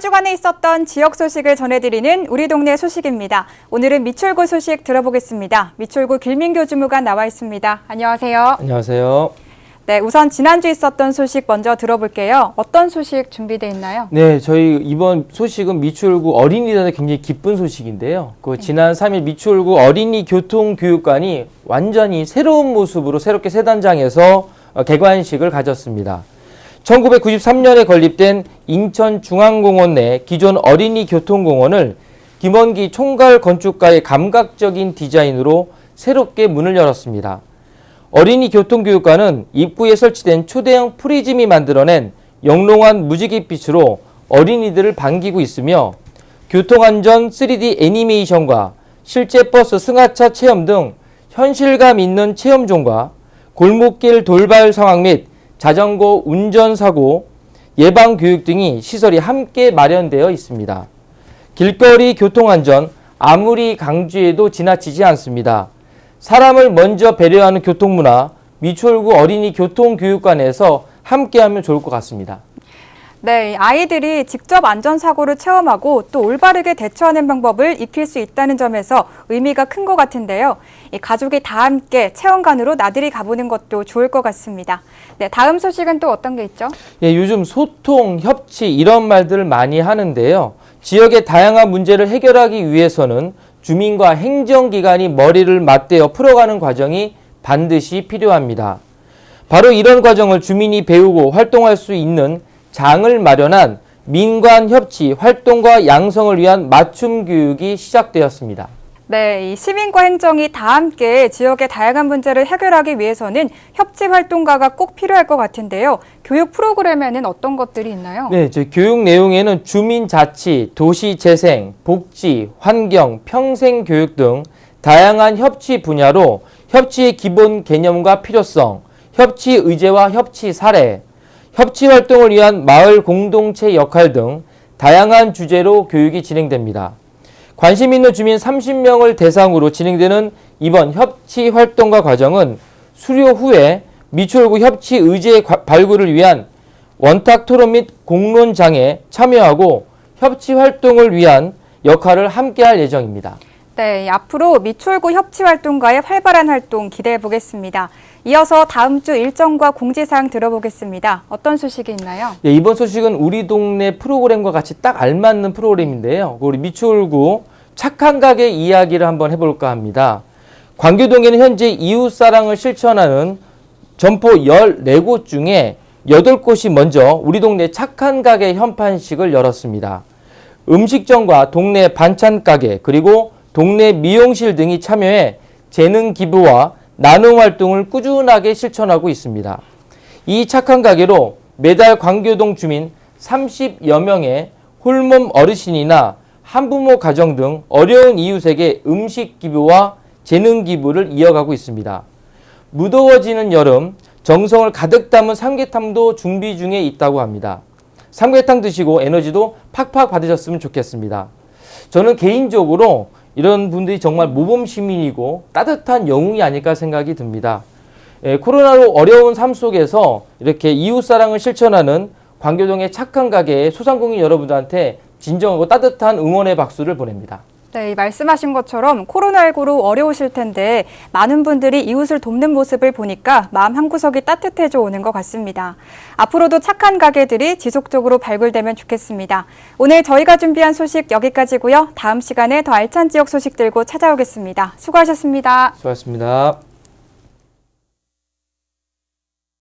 주간에 있었던 지역 소식을 전해드리는 우리 동네 소식입니다. 오늘은 미출구 소식 들어보겠습니다. 미출구 길민교 주무관 나와 있습니다. 안녕하세요. 안녕하세요. 네, 우선 지난주 있었던 소식 먼저 들어볼게요. 어떤 소식 준비돼 있나요? 네, 저희 이번 소식은 미추홀구 어린이들한테 굉장히 기쁜 소식인데요. 그 지난 3일 미추홀구 어린이 교통 교육관이 완전히 새로운 모습으로 새롭게 새 단장에서 어, 개관식을 가졌습니다. 1993년에 건립된 인천중앙공원 내 기존 어린이 교통공원을 김원기 총괄 건축가의 감각적인 디자인으로 새롭게 문을 열었습니다. 어린이 교통교육관은 입구에 설치된 초대형 프리즘이 만들어낸 영롱한 무지갯빛으로 어린이들을 반기고 있으며 교통안전 3D 애니메이션과 실제 버스 승하차 체험 등 현실감 있는 체험존과 골목길 돌발 상황 및 자전거 운전 사고 예방 교육 등이 시설이 함께 마련되어 있습니다. 길거리 교통안전 아무리 강조해도 지나치지 않습니다. 사람을 먼저 배려하는 교통문화 미추홀구 어린이 교통교육관에서 함께하면 좋을 것 같습니다. 네, 아이들이 직접 안전사고를 체험하고 또 올바르게 대처하는 방법을 익힐 수 있다는 점에서 의미가 큰 것 같은데요. 이 가족이 다 함께 체험관으로 나들이 가보는 것도 좋을 것 같습니다. 네, 다음 소식은 또 어떤 게 있죠? 예, 요즘 소통, 협치 이런 말들을 많이 하는데요. 지역의 다양한 문제를 해결하기 위해서는 주민과 행정기관이 머리를 맞대어 풀어가는 과정이 반드시 필요합니다. 바로 이런 과정을 주민이 배우고 활동할 수 있는 장을 마련한 민관 협치 활동과 양성을 위한 맞춤 교육이 시작되었습니다. 네, 이 시민과 행정이 다 함께 지역의 다양한 문제를 해결하기 위해서는 협치 활동가가 꼭 필요할 것 같은데요. 교육 프로그램에는 어떤 것들이 있나요? 네, 저 교육 내용에는 주민 자치, 도시 재생, 복지, 환경, 평생 교육 등 다양한 협치 분야로 협치의 기본 개념과 필요성, 협치 의제와 협치 사례, 협치 활동을 위한 마을 공동체 역할 등 다양한 주제로 교육이 진행됩니다. 관심 있는 주민 30명을 대상으로 진행되는 이번 협치 활동가 과정은 수료 후에 미추홀구 협치 의제 발굴을 위한 원탁 토론 및 공론장에 참여하고 협치 활동을 위한 역할을 함께할 예정입니다. 네, 앞으로 미추홀구 협치 활동가의 활발한 활동 기대해 보겠습니다. 이어서 다음 주 일정과 공지사항 들어보겠습니다. 어떤 소식이 있나요? 네, 이번 소식은 우리 동네 프로그램과 같이 딱 알맞는 프로그램인데요. 우리 미추홀구 착한 가게 이야기를 한번 해볼까 합니다. 광교동에는 현재 이웃사랑을 실천하는 점포 14곳 중에 8곳이 먼저 우리 동네 착한 가게 현판식을 열었습니다. 음식점과 동네 반찬 가게 그리고 동네 미용실 등이 참여해 재능 기부와 나눔 활동을 꾸준하게 실천하고 있습니다. 이 착한 가게로 매달 광교동 주민 30여 명의 홀몸 어르신이나 한부모 가정 등 어려운 이웃에게 음식 기부와 재능 기부를 이어가고 있습니다. 무더워지는 여름 정성을 가득 담은 삼계탕도 준비 중에 있다고 합니다. 삼계탕 드시고 에너지도 팍팍 받으셨으면 좋겠습니다. 저는 개인적으로 이런 분들이 정말 모범 시민이고 따뜻한 영웅이 아닐까 생각이 듭니다. 예, 코로나로 어려운 삶 속에서 이렇게 이웃 사랑을 실천하는 광교동의 착한 가게의 소상공인 여러분들한테 진정하고 따뜻한 응원의 박수를 보냅니다. 네, 이 말씀하신 것처럼 코로나19로 어려우실 텐데 많은 분들이 이웃을 돕는 모습을 보니까 마음 한구석이 따뜻해져 오는 것 같습니다. 앞으로도 착한 가게들이 지속적으로 발굴되면 좋겠습니다. 오늘 저희가 준비한 소식 여기까지고요. 다음 시간에 더 알찬 지역 소식 들고 찾아오겠습니다. 수고하셨습니다. 수고하셨습니다.